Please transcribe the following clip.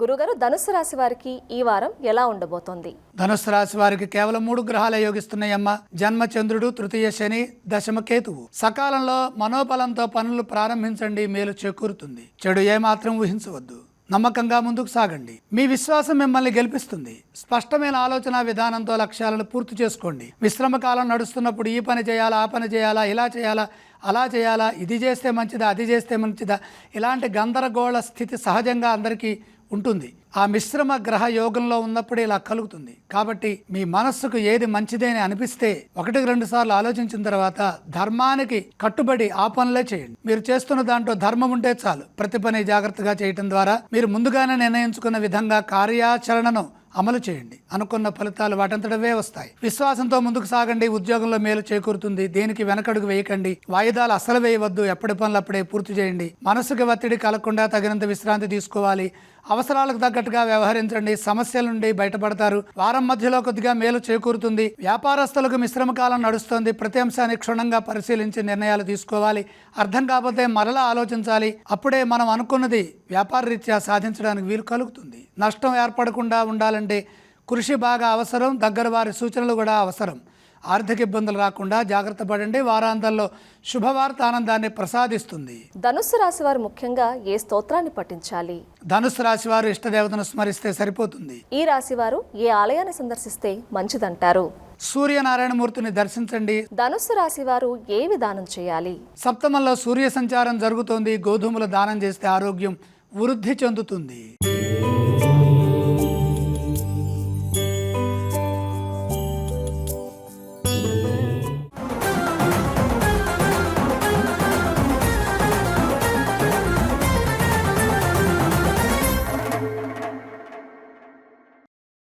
గురుగారు ధనుసు రాశి వారికి ఈ వారం ఎలా ఉండబోతోంది? ధనుసు రాశి వారికి కేవలం మూడు గ్రహాలే యోగిస్తున్నాయమ్మ. జన్మ చంద్రుడు తృతీయ శని దశమ కేతువు. సకాలంలో మనోబలంతో పనులు ప్రారంభించండి మేలు చేకూరుతుంది. చెడు ఏమాత్రం ఊహించవద్దు. నమ్మకంగా ముందుకు సాగండి. మీ విశ్వాసం మిమ్మల్ని గెలిపిస్తుంది. స్పష్టమైన ఆలోచన విధానంతో లక్ష్యాలను పూర్తి చేసుకోండి. విశ్రమ కాలం నడుస్తున్నప్పుడు ఈ పని చేయాలా ఆ పని చేయాలా ఇలా చేయాలా అలా చేయాలా ఇది చేస్తే మంచిదా అది చేస్తే మంచిదా? ఇలాంటి గందరగోళ స్థితి సహజంగా అందరికీ ఉంటుంది. ఆ మిశ్రమ గ్రహ యోగంలో ఉన్నప్పుడు ఇలా కలుగుతుంది. కాబట్టి మీ మనస్సుకు ఏది మంచిదని అనిపిస్తే ఒకటికి రెండు సార్లు ఆలోచించిన తర్వాత ధర్మానికి కట్టుబడి ఆ పనులే చేయండి. మీరు చేస్తున్న దాంట్లో ధర్మం ఉంటే చాలు. ప్రతి పని జాగ్రత్తగా చేయటం ద్వారా మీరు ముందుగానే నిర్ణయించుకున్న విధంగా కార్యాచరణను అమలు చేయండి. అనుకున్న ఫలితాలు వాటంతటవే వస్తాయి. విశ్వాసంతో ముందుకు సాగండి. ఉద్యోగంలో మేలు చేకూరుతుంది. దేనికి వెనకడుగు వేయకండి. వాయిదాలు అసలు వేయవద్దు. ఎప్పటి పనులు అప్పుడే పూర్తి చేయండి. మనసుకి ఒత్తిడి కలగకుండా తగినంత విశ్రాంతి తీసుకోవాలి. అవసరాలకు తగ్గట్టుగా వ్యవహరించండి. సమస్యల నుండి బయటపడతారు. వారం మధ్యలో కొద్దిగా మేలు చేకూరుతుంది. వ్యాపారస్తులకు మిశ్రమ కాలం నడుస్తుంది. ప్రతి అంశాన్ని క్షుణ్ణంగా పరిశీలించి నిర్ణయాలు తీసుకోవాలి. అర్థం కాకపోతే మరలా ఆలోచించాలి. అప్పుడే మనం అనుకున్నది వ్యాపార రీత్యా సాధించడానికి వీలు కలుగుతుంది. నష్టం ఏర్పడకుండా ఉండాలంటే కృషి బాగా అవసరం దగ్గర వారి సూచనలు కూడా అవసరం. ఆర్థిక ఇబ్బందులు రాకుండా జాగ్రత్త పడండి. వారాంతంలో శుభవార్త ఆనందాన్ని ప్రసాదిస్తుంది. ధనుస్సు రాశి వారు ముఖ్యంగా ఏ స్తోత్రాన్ని పఠించాలి? ధనుసు రాశి వారు ఇష్టదేవతను స్మరిస్తే సరిపోతుంది. ఈ రాశి వారు ఏ ఆలయాన్ని సందర్శిస్తే మంచిదంటారు? సూర్యనారాయణమూర్తిని దర్శించండి. ధనుస్సు రాశి వారు ఏ విధానం చేయాలి? సప్తమంలో సూర్య సంచారం జరుగుతోంది. గోధుమలు దానం చేస్తే ఆరోగ్యం వృద్ధి చెందుతుంది.